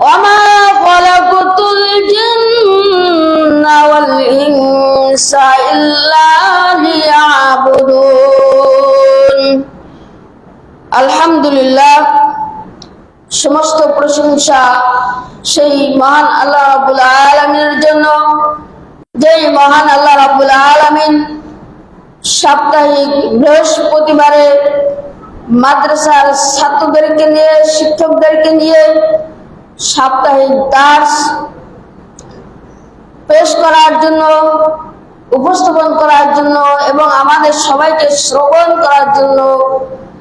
وما خلقت الجن والإنس إلا ليعبدون الحمد لله সমস্ত প্রশংসা সেই মহান আল্লাহ রাব্বুল আলামিনের জন্য যেই মহান আল্লাহ রাব্বুল আলামিন সাপ্তাহিক বৃহস্পতিবারে মাদ্রাসার ছাত্রদেরকে নিয়ে শিক্ষকদেরকে নিয়ে সাপ্তাহিক দাস পেশ করার জন্য, উপস্থাপন করার জন্য এবং আমাদের সবাইকে শ্রবণ করার জন্য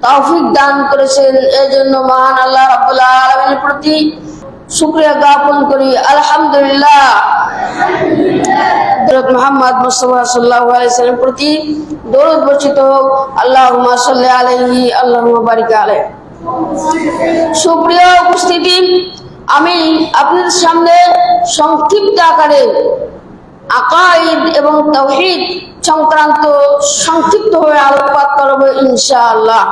তৌফিক দান করেছেন। এই জন্য মহান আল্লাহ রাবুল্লাহ আলমের প্রতি শুক্রিয়া জ্ঞাপন করি। আলহামদুলিল্লাহ। হযরত মুহাম্মদ মুস্তাফা সাল্লাল্লাহু আলাইহি সাল্লাম প্রতি দরুদ বর্ষিত হোক। আল্লাহুম্মা সাল্লি আলাইহি, আল্লাহুম্মা বারিক আলাইহি। সুপ্রিয় উপস্থিতি আমি আপনাদের সামনে সংক্ষিপ্ত আকারে আকাইদ এবং তাওহীদ সংক্রান্ত সংক্ষিপ্তভাবে আলোকপাত করব ইনশাআল্লাহ।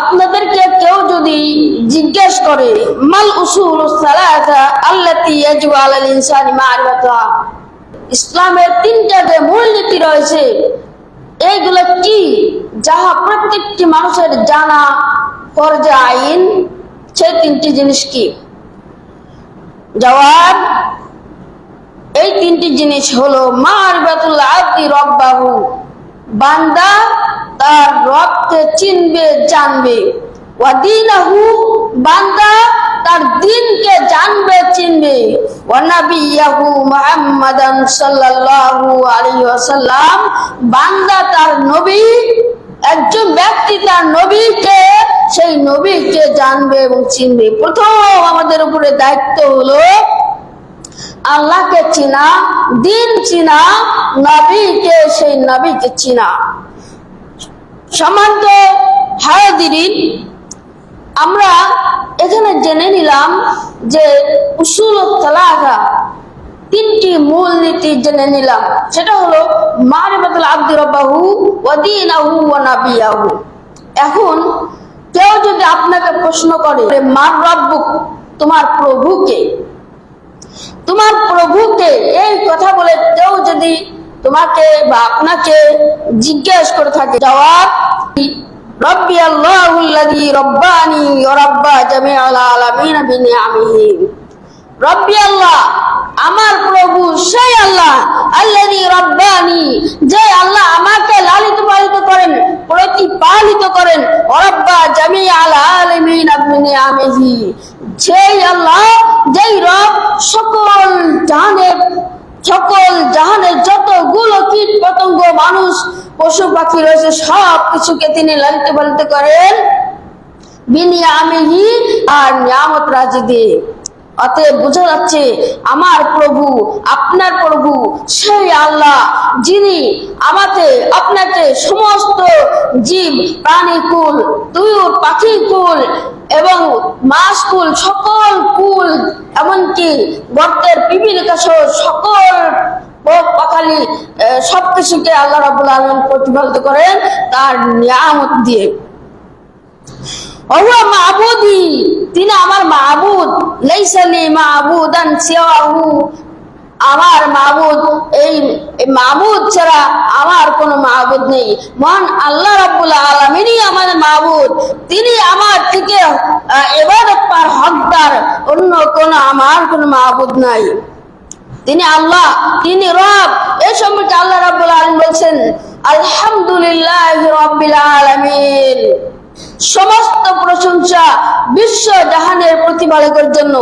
আপনাদেরকে কেউ যদি জিজ্ঞেস করে, মাল উসুল ইসলামের তিনটা যে মূলনীতি রয়েছে এইগুলো কি? যাহা প্রত্যেকটি মানুষের জানা ফরজে আইন সেই তিনটি জিনিস কি? জবাব, এই তিনটি জিনিস হলো, মারিফাতুল আব্দি রব্বাহু। বান্দা তার রবকে চিনবে, জানবে। ওয়াদিনাহু বান্দা তার দিনকে জানবে, চিনবে। ওয়ানাবিয়াহু মুহাম্মাদান সাল্লাল্লাহু আলাইহি ওয়াসাল্লাম, বান্দা তার নবী একজন ব্যক্তি তার নবীকে, সেই নবীকে জানবে এবং চিনবে। প্রথম আমাদের উপরে দায়িত্ব হলো আল্লাহকে চিনা, দিন চিনা, নবীকে, সেই নবীকে চিনা। সমান্ত হায়াদিন আমরা এখানে জেনে নিলাম যে উসুল তালাকা তিনটি মূল নীতি জেনে নিলাম। সেটা হলো, মারিফাতুল আব্দি রব্বাহু ওয়াদিনাহু ওয়া নাবিয়াহু। এখন, কেউ যদি আপনাকে প্রশ্ন করে মার রব্বুক তোমার প্রভুকে তোমার প্রভুকে এই কথা বলে কেউ যদি তোমাকে বা আপনাকে জিজ্ঞেস করে থাকে, জবাব, রব্বি আল্লাহুল্লাযী রব্বানি ওয়া রাব্বা জামিআল আলামিন বিনিআমিহি রব্বি আল্লাহ, আমার প্রভু সেই আল্লাহ, আল্লাযী রব্বানি, যে আল্লাহ আমাকে লালিত পালিত করেন, প্রতিপালিত করেন রাব্বা জামিআল আলামিন বিনিআমিহি সেই আল্লাহ, যেই রব, সকল জাহানের সকল জাহানের যতগুলো কীট পতঙ্গ, মানুষ, পশু পাখি রয়েছে, সব কিছুকে তিনি লালিত পালিত করেন বিনিয়ামিহি আর নিয়ামত রাজি দিয়ে। অতএব বোঝা যাচ্ছে, আমার প্রভু, আপনার প্রভু, সেই আল্লাহ, যিনি আমাকে, আপনাকে সমস্ত জীব, প্রাণী কুল তুয়ুর পাখি কুল এবং মাছ কুল, সকল কুল, এমনকি গর্তের পিপিলিকা সহ সকল পাখালি সবকিছুকে আল্লাহ রাবুল আলম প্রতিফলিত করেন, তার নিয়ামত দিয়ে। অহুয়া মাহবুদি তিনি আমার মাহবুদ লাইসালি মাহবুদান সিওয়াহু। আমার মাহবুদ এই মাহবুদ ছাড়া আমার কোনো মাহবুদ নেই। মহান আল্লাহ রাব্বুল আলামিনই আমাদের মাহবুদ তিনি আমার থেকে এবাদত পার হকদার। অন্য কোনো, আমার কোনো মাহবুদ নাই। তিনি আল্লাহ, তিনি রব। এই সম্পর্কে আল্লাহ রাব্বুল আলামিন বলছেন, আলহামদুলিল্লাহ রাব্বিল আলামিন। সমস্ত প্রশংসা বিশ্ব জাহানের প্রতিপালকের জন্য।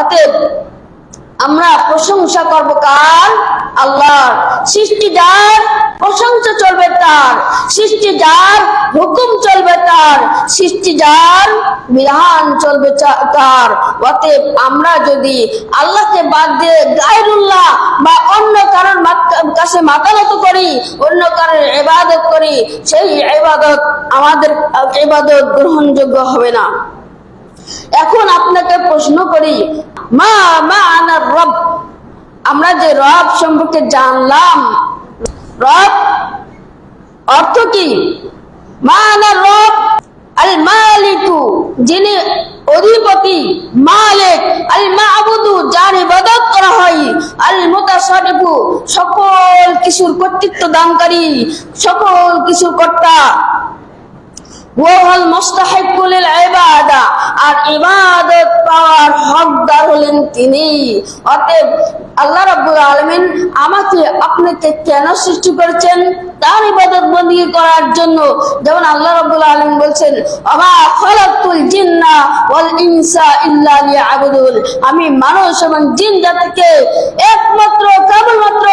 অতএব আমরা প্রশংসা করব কার? আল্লাহর সৃষ্টি যার, প্রশংসা চলবে তার। সৃষ্টি যার, হুকুম চলবে তার। সৃষ্টি যার, বিধান চলবে তার। অতএব আমরা যদি আল্লাহকে বাদ দিয়ে গায়রুল্লাহ বা অন্য কারোর কাছে মাথা নত করি, অন্য কারোর এবাদত করি, সেই ইবাদত আমাদের এবাদত গ্রহণযোগ্য হবে না। এখন আপনাকে প্রশ্ন করি, মা মা আনার রব আমরা যে রব সম্পর্কে জানলাম, রব অর্থ কি? মা আনার রব আল মালিকু যিনি অধিপতি, মালিক আল মাহবুদু যার ইবাদত করা হয় আল মুতাসারিফু সকল কিছুর কর্তৃত্ব দানকারী, সকল কিছুর কর্তা। ওয়াল মুস্তাহিকু লিল ইবাদা, আর ইবাদত পাওয়ার হকদার হলেন তিনি। অতএব আল্লাহ রাব্বুল আলামিন আমাকে, আপনাকে কেন সৃষ্টি করেছেন? তার ইবাদত বন্দী করার জন্য যেমন আল্লাহ রাব্বুল আলামিন বলছেন আমা খালাকুল জিন্না ওয়াল ইনসা ইল্লা লিয়াবুদুন। আমি মানুষ এবং জিন জাতিকে একমাত্র, কেবলমাত্র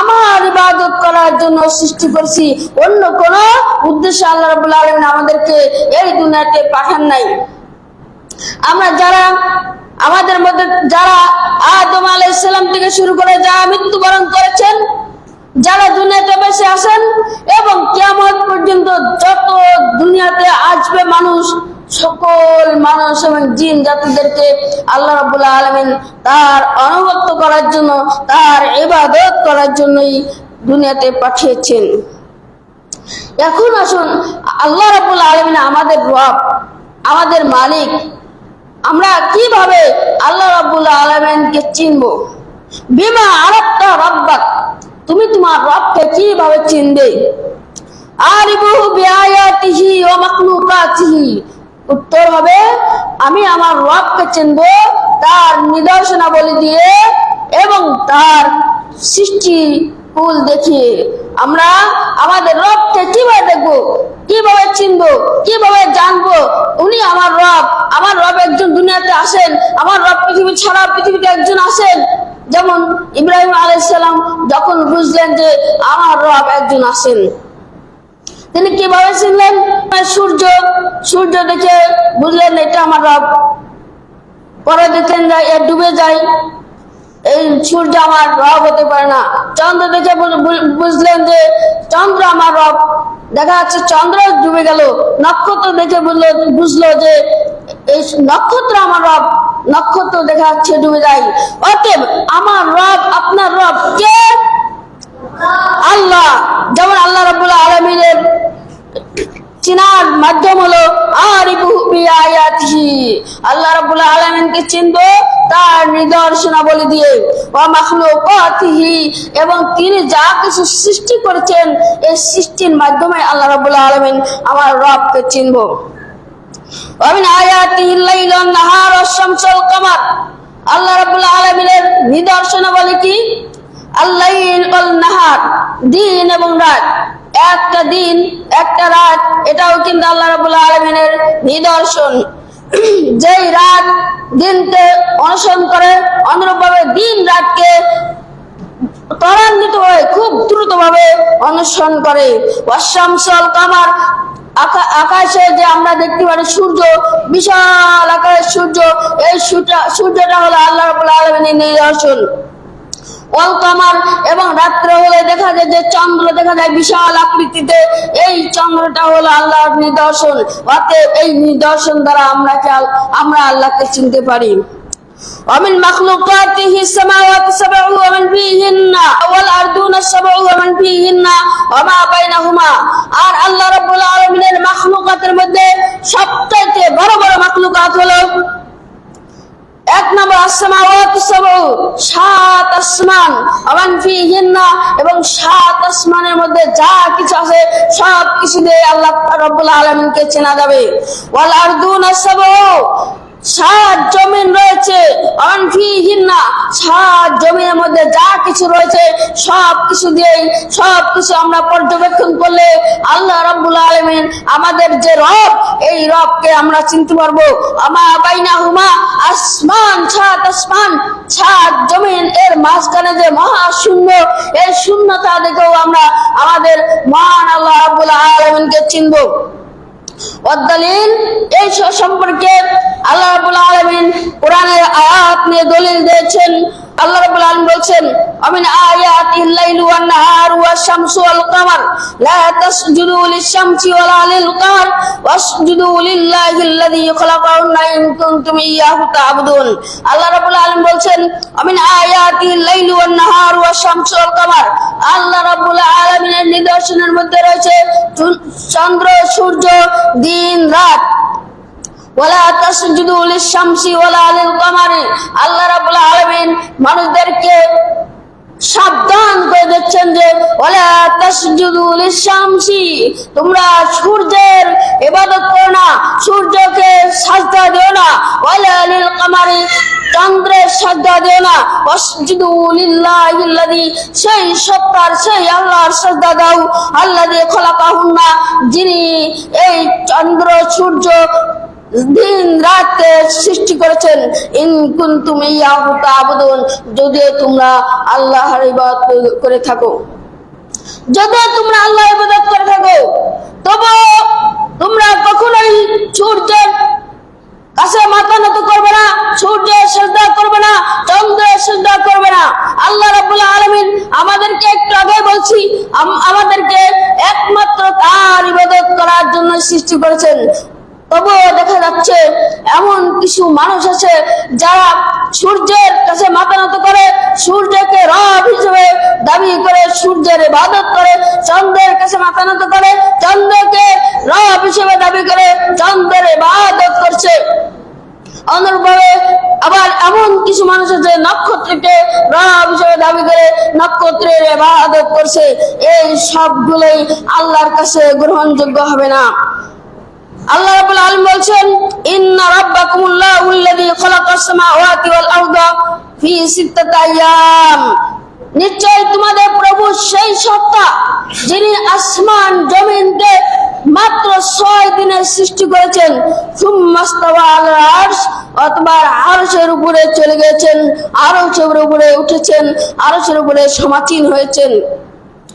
আমার ইবাদত করার জন্য সৃষ্টি করেছি। অন্য কোন উদ্দেশ্যে আল্লাহ রাব্বুল আলামিন আমাদেরকে এই দুনিয়াতে পাঠান নাই। আমরা যারা আমাদের মধ্যে যারা আদম আলাইসাল্লাম থেকে শুরু করে যারা মৃত্যুবরণ করেছেন, যারা দুনিয়াতে বেঁচে আসেন এবং কেমন পর্যন্ত যত দুনিয়াতে আসবে মানুষ, সকল মানুষ এবং জিন জাতিদেরকে আল্লাহ রাবুল্লাহ আলমিন তার অনুগত্য করার জন্য, তার ইবাদত করার জন্যই দুনিয়াতে পাঠিয়েছেন। এখন আসুন, আল্লাহ রাবুল আলমিন আমাদের রব, আমাদের মালিক, আমরা কীভাবে আল্লাহ রাবুল আলমিনকে চিনব? বিমা আরাত্তা রব্বাক, তুমি তোমার রবকে কীভাবে চিনবে? উত্তর হবে, আমি আমার রবকে চিনব তার নিদর্শনাবলী দিয়ে এবং তার সৃষ্টি কুল দেখি। আমরা আমাদের রবকে কীভাবে দেখব? কীভাবে চিনবো? কীভাবে জানব? উনি আমার রব। আমার রব একজন দুনিয়াতে আসেন। আমার রব পৃথিবী ছাড়া পৃথিবীতে একজন আসেন। যেমন ইব্রাহিম আলাইসাল্লাম যখন বুঝলেন যে আমার রব একজন আসেন। তিনি কীভাবে চিনলেন? সূর্য। সূর্য দেখে বুঝলেন এটা আমার রব। পরে দেখলেন ডুবে যায়। এই সূর্য আমার রব হতে পারে না। চন্দ্র দেখে বুঝলেন যে চন্দ্র আমার রব। দেখা যাচ্ছে চন্দ্র ডুবে গেল। নক্ষত্র দেখে বুঝলো বুঝলো যে এই নক্ষত্র আমার রব। নক্ষত্র দেখা যাচ্ছে ডুবে যায়। অতএব আমার রব, আপনার রব কে? আল্লাহ। যেমন আল্লাহ রাবুল আলমিনের চিনার মাধ্যম হলো আর আল্লাহ রবুল্লা আলমিনকে চিনব, তার নিদর্শনাবলী দিয়ে। অমাখলুকিহি এবং তিনি যা কিছু সৃষ্টি করেছেন, এই সৃষ্টির মাধ্যমে আল্লাহ রবুল্লা আলমিন আমার রবকে চিনব। নাহার কামার। আল্লাহ রবুল্লা আলমিনের নিদর্শনাবলী কি? আল্লাইল ওয়াল নাহার, দিন এবং রাত। একটা দিন, একটা রাত, এটাও কিন্তু আল্লাহ রাব্বুল আলামিনের নিদর্শন। যেই রাত দিনকে অনুসরণ করে, অনুরূপভাবে দিন রাতকে ত্বরান্বিত হয়ে খুব দ্রুত ভাবে অনুসরণ করে। অশ্যামসল কামার, আকা- আকাশে যে আমরা দেখতে পারি সূর্য, বিশাল আকারের সূর্য, এই সূর্য সূর্যটা হলো আল্লাহ রাব্বুল আলামিনের নিদর্শন। ওয়াল কামার এবং রাত্রে হলে দেখা যায় যে চন্দ্র দেখা যায় বিশাল আকৃতিতে এই চন্দ্রটা হলো আল্লাহর নিদর্শন অতএব এই নিদর্শন দ্বারা আমরা আমরা আল্লাহকে চিনতে পারি ومن مخلوقاته السماوات السبع ومن فيهن والأرضون السبع ومن فيهن وما بينهما আর আল্লাহ রাব্বুল আলামিনের মাখলুকাতের মধ্যে সবচাইতে বড় বড় মাখলুকাত হলো এক নম্বর আসমাওয়াত সাবউ সাত আসমান, আমান ফিহিন্না, এবং সাত আসমানের মধ্যে যা কিছু আছে সব কিছু দিয়ে আল্লাহ রাব্বুল আলামিনকে চেনা যাবে। ওয়াল আরদুন সাবউ সাত জমিন রয়েছে আমান ফিহিন্না সাত জমিনের মধ্যে যা কিছু রয়েছে, সব কিছু দিয়ে সব কিছু আমরা পর্যবেক্ষণ করলে আল্লাহ রাব্বুল আলামিন আমাদের যে রব, এই রবকে আমরা চিনতে পারব। আমা বাইনা হুমা আসমান, সাত আসমান, সাত জমিন, এর মাঝখানে যে মহা শূন্য এই শূন্যতা দেখেও আমরা আমাদের মহান আল্লাহ রাব্বুল আলামিনকে চিনবো। অদ্দালিল এই সম্পর্কে আল্লাহ আলামিন কোরআনের আয়াত নিয়ে দলিল দিয়েছেন। আল্লাহ রাব্বুল আলামিন বলছেন আমিন আয়াতিল লাইলু ওয়ান নাহারু ওয়াশ শামসু ওয়াল কামার, লা তাসজুদু লিশ-শামসি ওয়ালা লিল কামার, ওয়াসজুদু লিল্লাহিল্লাযী খালাকাহুন্না ইন কুনতুম ইয়াহু তা'বুদুন। আল্লাহ রাব্বুল আলামিন বলছেন আমিন আয়াতিল লাইলু ওয়ান নাহারু ওয়াশ শামসু ওয়াল কামার। আল্লাহ রাব্বুল আলামিনের নিদর্শনের মধ্যে রয়েছে চন্দ্র, সূর্য, দিন, রাত। মানুষদেরকে সাবধান করে দিচ্ছেন যে লিশ-শামসি, তোমরা সূর্যের ইবাদত করো না, সূর্যকে সাজদা দিও না, ওয়ালা লিল কামারি চন্দ্রের সাজদা দিও না ওয়াসজুদু সেই সত্তার, সেই আল্লাহর সাজদা দাও আল্লাহ দিয়ে আল্লাযী খলাকাহুন্না, যিনি এই চন্দ্র, সূর্য দিন রাতে সৃষ্টি করেছেন। ইন কুনতুম ইয়াহু তা'বুদুন যদি তোমরা আল্লাহর ইবাদত করে থাকো। যদি তোমরা আল্লাহ ইবাদত করে থাকো তবে তোমরা কখনোই সূর্যের কাছে মাথা নত করবে না, সূর্যের শ্রদ্ধা করবে না, চন্দ্রের শ্রদ্ধা করবে না। আল্লাহ রাব্বুল আলামিন আমাদেরকে একটু আগে বলছি, আম- আমাদেরকে একমাত্র তার ইবাদত করার জন্য সৃষ্টি করেছেন। তবুও দেখা যাচ্ছে এমন কিছু মানুষ আছে যারা সূর্যের কাছে মাথা নত করে, সূর্যকে রব হিসেবে দাবি করে, সূর্যের ইবাদত করে চন্দ্রের কাছে মাথা নত করে চন্দ্রকে রব হিসেবে দাবি করে চন্দ্রের ইবাদত করছে। অনুরূপভাবে আবার এমন কিছু মানুষ আছে নক্ষত্রকে রব হিসেবে দাবি করে, নক্ষত্রের ইবাদত করছে। এই সবগুলোই আল্লাহর কাছে গ্রহণযোগ্য হবে না। আল্লাহ রাব্বুল আলামিন বলছেন, ইন্না রাব্বাকুমুল্লাহু আল্লাযী খালাকাস সামাওয়াতি ওয়াল আরদা ফি সিত্তাতি আইয়াম নিশ্চয় তোমাদের প্রভু সেই সত্তা যিনি আসমান জমিনকে মাত্র ছয় দিনে সৃষ্টি করেছেন। অথবা আরশের উপরে চলে গেছেন আরশের উপরে উঠেছেন, আরশের উপরে সমাচীন হয়েছেন।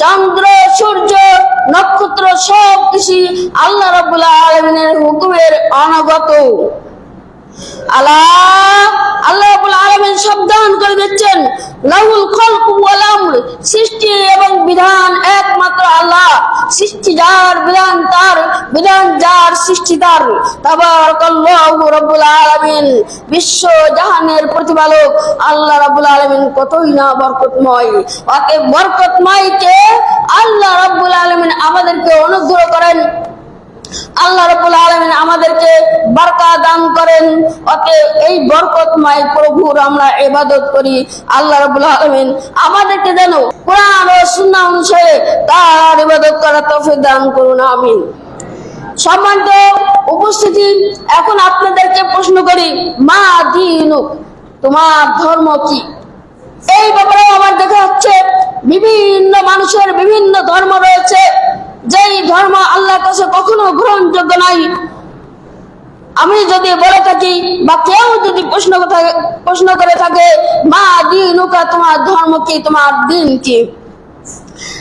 চন্দ্র সূর্য নক্ষত্র সব কিছু আল্লাহ রবুল্লাহ আলমিনের হুকুমের অনগত। আল্লাহ আল্লাহ করে দিচ্ছেন। লাহুল সৃষ্টি এবং বিধান একমাত্র আল্লাহ। বিধান তার, বিধান যার তার। বিশ্ব জাহানের প্রতিপালক। আল্লাহ রাব্বুল আলামিন কতই না বরকতময়। অতএব বরকতময়কে আল্লাহ রাব্বুল আলামিন আমাদেরকে অনুগ্রহ করেন। আল্লাহ রাব্বুল আলামিন আমাদেরকে বরকত দান করেন। অতএব এই বরকতময় প্রভুর আমরা ইবাদত করি। আল্লাহ রাব্বুল আলামিন আমাদেরকে যেন কোরআন ও সুন্নাহ অনুসারে তার ইবাদত করার তৌফিক দান করুন, আমিন। সম্মানিত উপস্থিতি, এখন আপনাদেরকে প্রশ্ন করি, মা দিনুক তোমার ধর্ম কি? এই ব্যাপারে আমার দেখা হচ্ছে বিভিন্ন মানুষের বিভিন্ন ধর্ম রয়েছে। যেই ধর্ম আল্লাহর কাছে কখনো গ্রহণযোগ্য নাই। আমি যদি বলে থাকি বা কেউ যদি প্রশ্ন প্রশ্ন করে থাকে, মা দিন তোমার ধর্ম কি? তোমার দিন কি?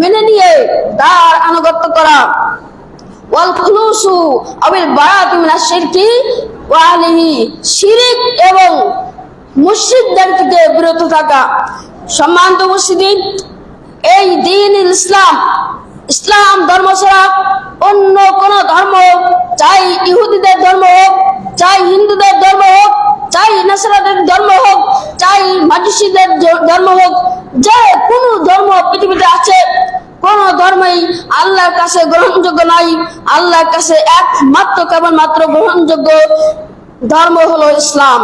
মেনে নিয়ে তার আনুগত্য করা। ওয়াল খুলুসু আবিল বারাত মিনাশ শিরকি ওয়া আহলিহি শিরিক এবং মুশরিকদের থেকে বিরত থাকা। সম্মানিত মুসলিম এই দিন ইসলাম ইসলাম ধর্ম ছাড়া অন্য কোন ধর্ম চাই ইহুদিদের ধর্ম হোক, চাই হিন্দুদের ধর্ম হোক, চাই নাসরাদের ধর্ম হোক, চাই মাজুসিদের ধর্ম হোক, যে কোন ধর্ম পৃথিবীতে আছে, কোন ধর্মই আল্লাহর কাছে গ্রহণযোগ্য নাই, আল্লাহর কাছে একমাত্র কেবলমাত্র গ্রহণযোগ্য ধর্ম হলো ইসলাম।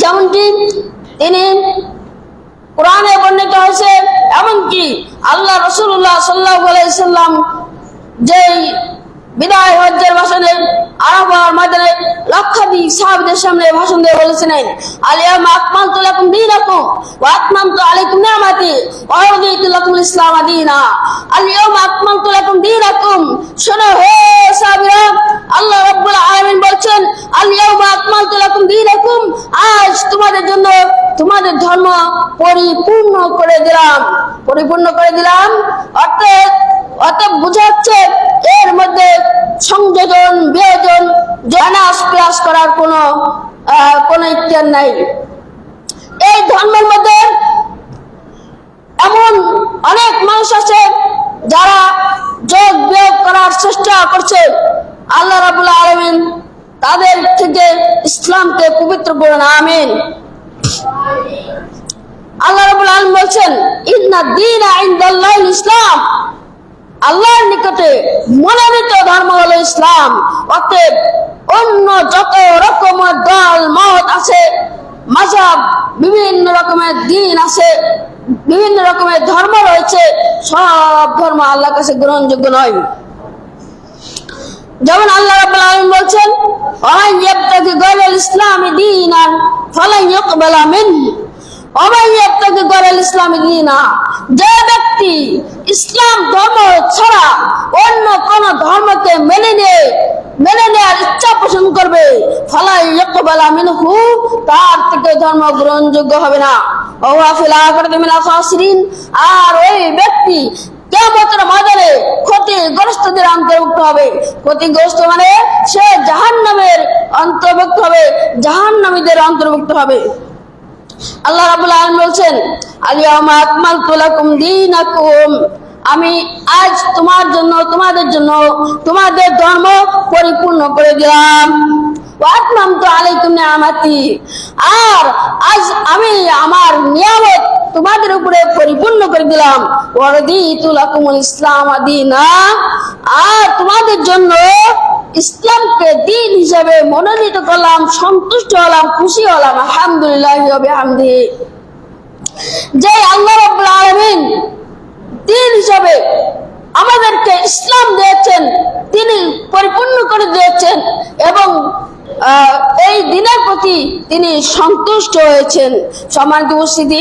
যেমনটি তিনি কোরআনে বর্ণিত হয়েছে এমনকি আল্লাহ রসুল্লাহ সাল্লাহ সাল্লাম যেই বিদায় হজ্জের ভাষণে আরবার ময়দানে লক্ষাধিক সাহাবীদের সামনে ভাষণ দিয়ে বলেছিলেন আলিয়াম আকমালতু লাকুম দীনাকুম ওয়া আতমামতু আলাইকুম নি'মাতি ওয়া রাদিতু ইসলাম দীনা। আলিয়াম আকমালতু লাকুম শোনো হে আল্লাহ রাব্বুল আলামিন বলছেন আলিয়াম আকমালতু দীনাকুম। আজ তোমাদের জন্য তোমাদের ধর্ম পরিপূর্ণ করে দিলাম। পরিপূর্ণ করে দিলাম? অর্থাৎ অর্থাৎ বোঝাচ্ছে এর মধ্যে সংযোজন, বিয়োজন জনাস প্লাস করার কোনো কোনো ইতিহার নাই। এই ধর্মের মধ্যে এমন অনেক মানুষ আছে যারা যোগ বিয়োগ করার চেষ্টা করছে। আল্লাহ রাবুল আলমিন তাদের থেকে ইসলামকে পবিত্র করুন, আমিন। আল্লাহ রাবুল আলম বলছেন, ইন্না দিন ইনদাল্লাহ ইসলাম। আল্লাহর নিকটে মনোনীত ধর্ম হলো ইসলাম। অতএব অন্য যত রকমের দল, মত আছে মাঝাব বিভিন্ন রকমের দিন আছে, বিভিন্ন রকমের ধর্ম রয়েছে, সব ধর্ম আল্লাহর কাছে গ্রহণযোগ্য নয়। যেমন আল্লাহ রাব্বুল বলছেন ওমান ইয়াবতাগি গায়রাল ইসলামি দীনান, ফালান ইউকবালা মিনহু যে ব্যক্তি ইসলাম ধর্ম ছাড়া অন্য ধর্মকে মেনে মেনে নেওয়ার ইচ্ছা করবে তার থেকে ধর্ম গ্রহণযোগ্য হবে না। আর ওই ব্যক্তি কেমতের ময়দানে ক্ষতিগ্রস্তদের অন্তর্ভুক্ত হবে। ক্ষতিগ্রস্ত মানে সে জাহান্নামের অন্তর্ভুক্ত হবে, জাহান্নামীদের অন্তর্ভুক্ত হবে। আল্লাহ রাবুল আলম বলছেন আলিয়ামা আমি আজ তোমার জন্য, তোমাদের জন্য, তোমাদের ধর্ম পরিপূর্ণ করে দিলাম। ওয়াতমাম তো আলাইকুম নিয়ামাতি। আর আজ আমি আমার নিয়ামত তোমাদের উপরে পরিপূর্ণ করে দিলাম। ওয়ারদিতু লাকুমুল ইসলাম আদিনা আর তোমাদের জন্য ইসলামকে দিন হিসাবে মনোনীত করলাম, সন্তুষ্ট হলাম, খুশি হলাম। আলহামদুলিল্লাহ হামদি যে আল্লাহ আলামিন। দিন হিসাবে আমাদেরকে ইসলাম দিয়েছেন, তিনি পরিপূর্ণ করে দিয়েছেন এবং এই দিনের প্রতি তিনি সন্তুষ্ট হয়েছেন। সম্মানিত উপস্থিতি,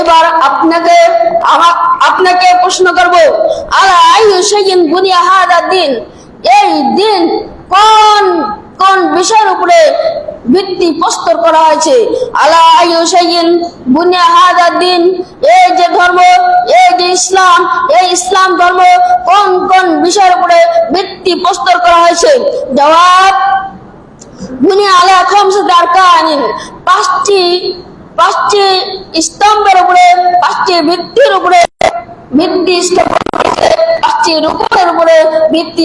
এবার আপনাকে আপনাকে প্রশ্ন করব, আলা আইয়ু শাইইন বুনিয়া হাদা দিন? এই দিন কোন কোন বিষয়ের উপরে ভিত্তি প্রস্তর করা হয়েছে? আলা আইয়ু শাইইন বুনিয়া হাদা দিন। এই যে ধর্ম, এই যে ইসলাম, এই ইসলাম ধর্ম কোন কোন বিষয়ের উপরে ভিত্তি প্রস্তর করা হয়েছে? জবাব, বুনিয়া আলা খামসাতি আরকানিন পাঁচটি পাঁচটি স্তম্ভের উপরে, পাঁচটি ভিত্তির উপরে ভিত্তি পাঁচটি রূপের উপরে ভিত্তি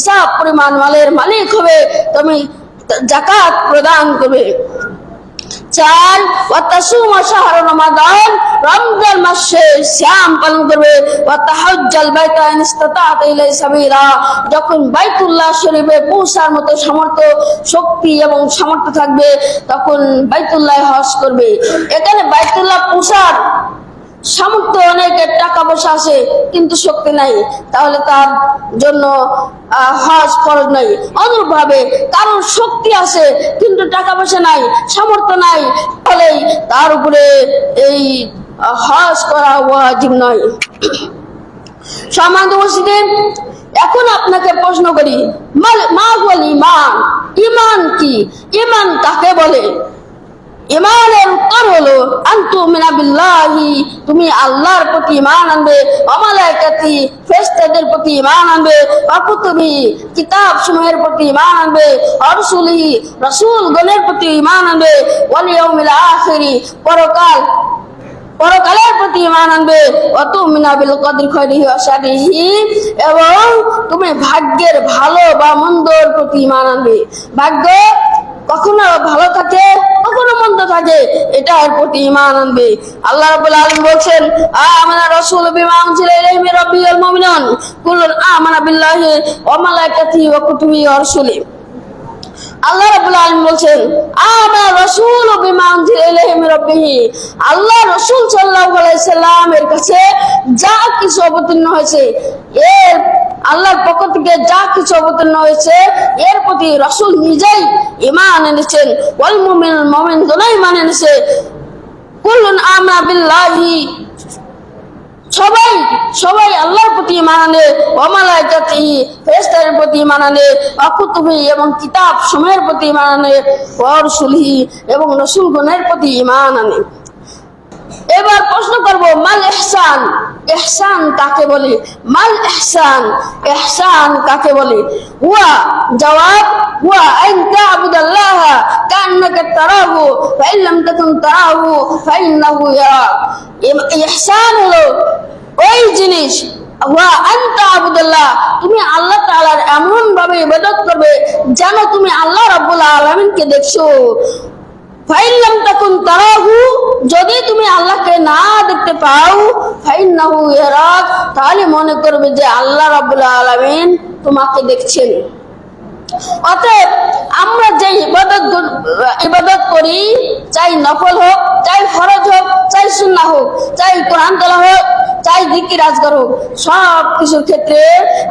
নিসাব পরিমাণ মালের মালিক হবে, তুমি জাকাত প্রদান করবে। চার ওয়াতাসুমা শাহর রমাদান, রমজান মাসে শ্যাম পালন করবে। ওয়াতাহাজ্জাল বাইতা ইন ইসতাতা'তা ইলাইহি সাবিলা। যখন বাইতুল্লাহ শরীফে পৌঁছার মতো সামর্থ্য, শক্তি এবং সামর্থ্য থাকবে, তখন বাইতুল্লাহ হজ করবে। এখানে বাইতুল্লাহ পৌঁছার সামর্থ্য অনেকের টাকা পয়সা আছে, কিন্তু শক্তি নাই। তাহলে তার জন্য হজ ফরজ নাই। অনুরূপভাবে কারোর শক্তি আছে, কিন্তু টাকা পয়সা নাই, সামর্থ্য নাই ফলেই তার উপরে এই হজ করা ওয়াজিব নয়। সম্মানিত উপস্থিতি, এখন আপনাকে প্রশ্ন করি মা বলি ইমান। ইমান কি? ইমান কাকে বলে? ইমানের উত্তর হলো, আন্তু মিনা বিল্লাহি তুমি আল্লাহর প্রতি ইমান আনবে অমালাইকাতি ফেরেশতাদের প্রতি ইমান আনবে অকুতুবি কিতাব সমূহের প্রতি ইমান আনবে অরসুলি রসুল গণের প্রতি ইমান আনবে, ওয়াল ইয়াউমিল আখিরি, পরকাল, পরকালের প্রতি ইমান আনবে অত মিনাবিল কদর খৈরিহি অসারিহি এবং তুমি ভাগ্যের ভালো বা মন্দর প্রতি ইমান আনবে। ভাগ্য কখনো ভালো থাকে, কখনো মন্দ থাকে, এটার প্রতি ইমান আনবে। আল্লাহ রাব্বুল আলামিন বলছেন, আমানা রাসূল বিমা আনজিলা ইলাইহি রাব্বিল মুমিনুন। কুলুন আমানা বিল্লাহি ওয়া মালাইকাতিহি ওয়া কুতুবিহি ওয়া রাসূলিহি। আল্লাহ রাব্বুল আলামিন বলছেন আমা রাসূল বিমা আনজিলা ইলাইহি রাব্বিহি। আল্লাহ রাসূল আলাইহি সাল্লামের কাছে যা কিছু অবতীর্ণ হয়েছে, এর আল্লাহর পক্ষ থেকে যা কিছু অবতীর্ণ হয়েছে, এর প্রতি রাসূল নিজেই ঈমান এনেছেন। ওয়াল মুমিন ঈমান এনেছে। কুল্লুন বিল্লাহি, সবাই সবাই আল্লাহর প্রতি ইমান আনে অমালাইকাতি ফেরেশতাদের প্রতি ইমান আনে অকুতুবি এবং কিতাব সময়ের প্রতি ইমান আনে ওয়ারসুলহি এবং রসুলগণের প্রতি ইমান আনে। এবার প্রশ্ন করব, মাল ইহসান ইহসান কাকে বলে? মাল ইহসান ইহসান কাকে বলে? হুয়া, জবাব, হুয়া আন তা'বুদাল্লাহ কান্নাকা তারাহু, ফাইন লাম তাকুন তারাহু, ফাইন্নাহু ইয়ারাক ইম- ইহসান হলো ওই জিনিস, হুয়া আন তা'বুদাল্লাহ, তুমি আল্লাহ তাআলার এমন ভাবে ইবাদত করবে যেন তুমি আল্লাহ রাব্বুল আলামিনকে দেখছ। ফাইল্লাম তাকুন তারাহু, যদি তুমি আল্লাহকে না দেখতে পাও ফাইন্নাহু ইয়ারাক, তাহলে মনে করবে যে আল্লাহ রাব্বুল আলামিন তোমাকে দেখছেন। অতএব আমরা যে ইবাদত ইবাদত করি, চাই নফল হোক, চাই ফরজ হোক, চাই সুন্নাহ হোক, চাই কোরআন তোলা হোক, চাই দিকি রাজগার হোক, সব কিছুর ক্ষেত্রে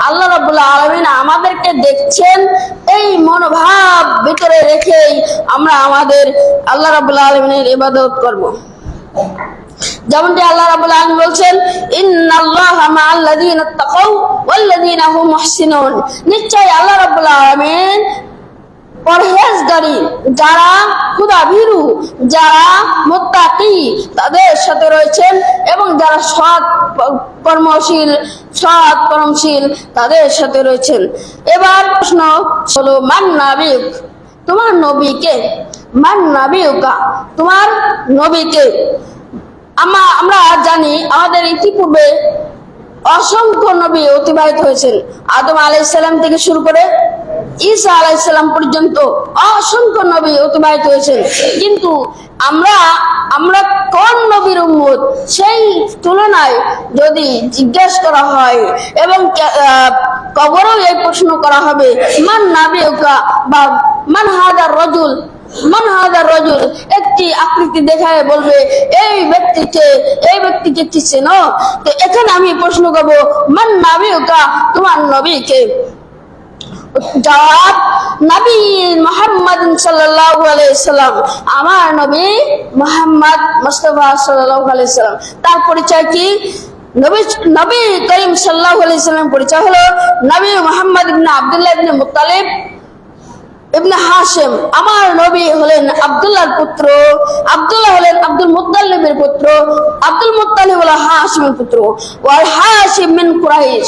আল্লাহ রাবুল্লাহ আলমিন আমাদেরকে দেখছেন এই মনোভাব ভিতরে রেখেই আমরা আমাদের আল্লাহ রাবুল্লাহ আলমিনের ইবাদত করব। যেমনটি আল্লাহ রাব্বুল আলামিন বলছেন নিশ্চয় আল্লাহ রাব্বুল আলামিন পরহেজগারী, যারা খুদা ভীরু যারা মুত্তাকি, তাদের সাথে রয়েছেন এবং যারা সৎ কর্মশীল সৎ কর্মশীল, তাদের সাথে রয়েছেন। এবার প্রশ্ন হলো, মান নাবিক তোমার নবীকে, মান নাবিউকা? তোমার নবীকে আমা, আমরা জানি আমাদের ইতিপূর্বে অসংখ্য নবী অতিবাহিত হয়েছেন। আদম আলাইসাল্লাম থেকে শুরু করে ঈসা আলাইসাল্লাম পর্যন্ত অসংখ্য নবী অতিবাহিত হয়েছেন। কিন্তু আমরা আমরা কোন নবীর উম্মত? সেই তুলনায় যদি জিজ্ঞেস করা হয় এবং কবরেও এই প্রশ্ন করা হবে, মান নাবিউকা বা মান হাদার রজুল? একটি আকৃতি দেখায় বলবে, এই ব্যক্তিকে এই ব্যক্তিকে কি চেনো? তো এখানে আমি প্রশ্ন করব, মান নাবিউকা, তোমার নবীকে জবাব, নবী মোহাম্মদ আলাইহি সাল্লাম। আমার নবী মোহাম্মদ মুস্তাফা সাল্লাল্লাহু আলাইহি সাল্লাম। তার পরিচয় কি? নবী নবী করিম সাল্লাহ আলাইসাল্লাম পরিচয় হলো নবী মোহাম্মদ ইবনে আবদুল্লাহ ইবনে ইবনে হাশেম আমার নবী হলেন আব্দুল্লাহর পুত্র, আব্দুল্লাহ হলেন আব্দুল মুত্তালিবের পুত্র, আব্দুল মুত্তালিব হলো হাশিমের পুত্র। ওয়াল হাশিম মিন কুরাইশ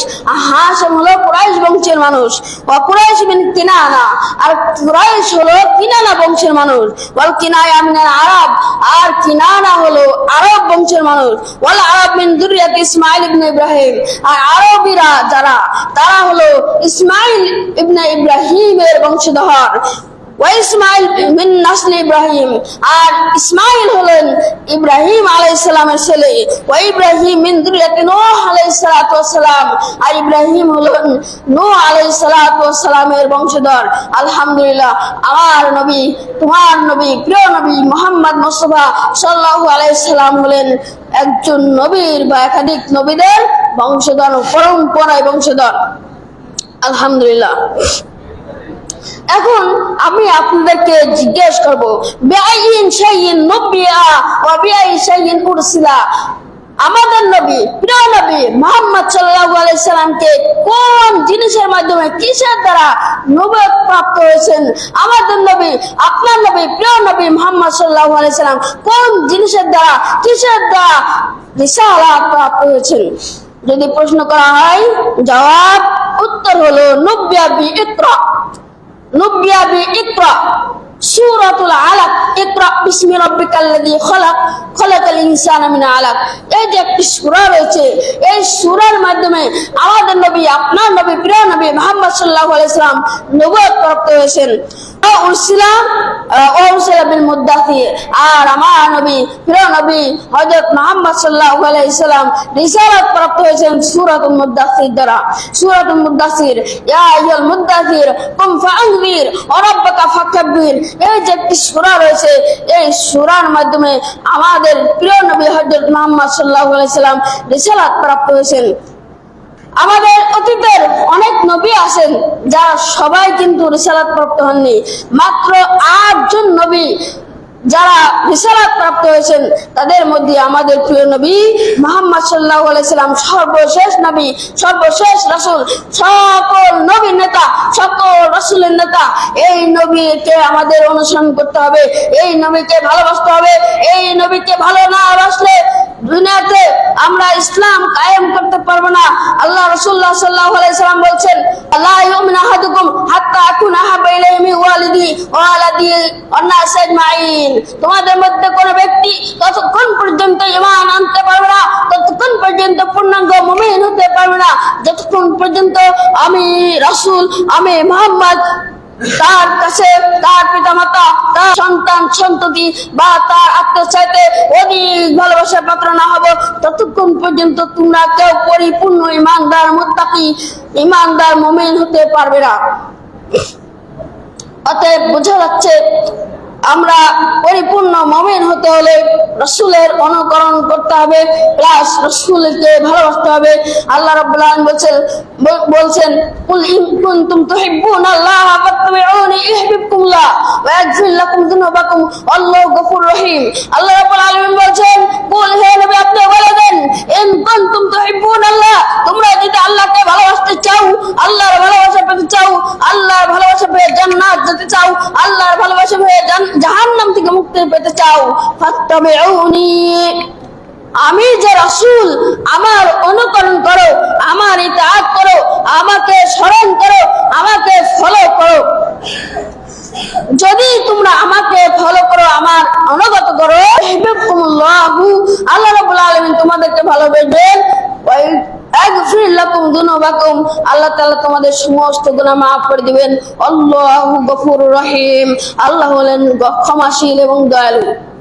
হাশিম হলো কুরাইশ বংশের মানুষ। ওয়া কুরাইশ মিন কিনানা, আর কুরাইশ হলো কিনানা বংশের মানুষ। ওয়াল কিনায়া মিনাল আরব, আর কিনানা হলো আরব বংশের মানুষ। ওয়াল আরব মিন দুরিয়াত ইসমাইল ইবনে ইব্রাহিম, আর আরবিরা যারা, তারা হলো ইসমাইল ইবনে ইব্রাহিমের বংশধর। ওয়াইসমাইল মিন নাসল ইব্রাহিম। আর ইসমাইল হলেন ইব্রাহিম আলাইহিস সালামের ছেলে। ওয়া ইব্রাহিম মিন দুরিয়াতি নূহ আলাইহিস সালাতু আর ইব্রাহিম হলেন নূহ আলাইহিস সালাতু বংশধর। আলহামদুলিল্লাহ, আমার নবী, তোমার নবী, প্রিয় নবী মুহাম্মদ মুস্তাফা সাল্লাল্লাহু আলাইহি সাল্লাম হলেন একজন নবীর বা একাধিক নবীদের বংশধর ও পরম্পরায় বংশধর। আলহামদুলিল্লাহ। এখন আমি আপনাদেরকে জিজ্ঞেস করব, বেআইন শাইইন নবিয়া ওয়া বেআই শাইইন উরসিলা। আমাদের নবী, প্রিয় নবী মোহাম্মদ সাল্লাল্লাহু আলাইহি কোন জিনিসের মাধ্যমে কিসের দ্বারা নবুয়ত প্রাপ্ত হয়েছেন? আমাদের নবী, আপনার নবী, প্রিয় নবী মোহাম্মদ সাল্লাল্লাহু আলাইহি কোন জিনিসের দ্বারা, কিসের দ্বারা রিসালাত প্রাপ্ত হয়েছেন? যদি প্রশ্ন করা হয়, জবাব উত্তর হলো নব্বিয়া বি ইকরা। নুবিয়া বি ইকরা, সূরাতুল আলাক, ইকরা বিসমি রব্বিকাল্লাযী খলাক, খলাকাল ইনসানা মিন আলাক। এই যে একটি সূরা রয়েছে, এই সূরার মাধ্যমে আমাদের নবী, আপনার নবী, প্রিয় নবী মুহাম্মদ সাল্লাল্লাহু ইসলাম সাল্লাম প্রাপ্ত হয়েছেন। আর আমার নবী, প্রিয় নবী, হযরত মুহাম্মদ সাল্লাল্লাহু আলাইহি সাল্লাম রিসালাত প্রাপ্ত হয়েছেন সূরাতুল মুদ্দাথির দ্বারা। সূরাতুল মুদ্দাথির ইয়া আইয়ুল মুদ্দাথির কুম ফাকাব্বির। এই যে একটি সূরা রয়েছে, এই সূরার মাধ্যমে আমাদের প্রিয় নবী হযরত মুহাম্মদ সাল্লাল্লাহু আলাইহি রিসালাত প্রাপ্ত হয়েছেন। আমাদের অতীতের অনেক নবী আছেন, যারা সবাই কিন্তু রিসালাত প্রাপ্ত হননি। মাত্র আটজন নবী যারা রিসালাত প্রাপ্ত হয়েছেন, তাদের মধ্যে আমাদের প্রিয় নবী মোহাম্মদ সাল্লাহ আলাইসাল্লাম সর্বশেষ নবী, সর্বশেষ রাসূল, সকল নবীর নেতা, সকল রাসূলের নেতা, এই নবীকে আমাদের অনুসরণ করতে হবে, এই নবীকে ভালোবাসতে হবে, এই নবীকে ভালো না বাসলে দুনিয়াতে আমরা ইসলাম কায়েম করতে পারব না। আল্লাহ রাসূলুল্লাহ সাল্লাল্লাহু আলাইহি সাল্লাম বলছেন লা ইউমিনু আহাদুকুম হাত্তা আকুনা আহাবা ইলাইহি ওয়ালিদি ওয়া ওয়ালাদি ওয়ান নাস আজমাইন। তোমাদের মধ্যে কোন ব্যক্তি ততক্ষণ পর্যন্ত ঈমান আনতে পারবে না, ততক্ষণ পর্যন্ত পূর্ণাঙ্গ মুমিন হতে পারবে না। যতক্ষণ পর্যন্ত আমি রাসূল, আমি মুহাম্মদ তার কাছে, তার পিতামাতা, তার সন্তান, সন্ততি বা তার আত্মীয় চাইতে অধিক ভালোবাসার পাত্র না হব। ততক্ষণ পর্যন্ত তোমরা কেউ পরিপূর্ণ ইমানদার, মুত্তাকি, ইমানদার মোমেন হতে পারবে না। অতএব বোঝা যাচ্ছে আমরা পরিপূর্ণ মমিন হতে হলে রসুলের অনুকরণ করতে হবে, প্লাস রসুলকে ভালোবাসতে হবে। আল্লাহ রাব্বুল আলামিন বলছেন বলছেন, কুল ইন কুনতুম তুহিব্বুন আল্লাহ ফাত্তাবিউনি ইউহিব্বুকুমুল্লাহ ওয়া ইয়াগফির লাকুম যুনুবাকুম আল্লাহু গফুর রহিম। আল্লাহ রাব্বুল আলামিন বলছেন, কুল হে নবী, আপনি বলে দেন, ইন কুনতুম তুহিব্বুন আল্লাহ, তোমরা যদি আল্লাহকে ভালোবাসতে চাও, আল্লাহর ভালোবাসা পেতে চাও, আল্লাহর ভালোবাসা পেয়ে জান্নাত যেতে চাও, আল্লাহর ভালোবাসা পেয়ে জান- জাহান্নাম থেকে মুক্তি পেতে চাও। ফাত্তাবিউনি। আমি যে রাসূল, আমার অনুকরণ করো, আমার ইতাআত করো, আমাকে স্মরণ করো, আমাকে ফলো করো। যদি তোমরা আমাকে ফলো করো, আমার অনুগত করো আল্লাহ রাব্বুল আলামিন তোমাদেরকে ভালোবাসবেন আল্লাহ তোমাদের সমস্ত গুণা মাফ করে দিবেন। গফুর রহিম। আল্লাহ হলেন ক্ষমাশীল এবং দয়ালু।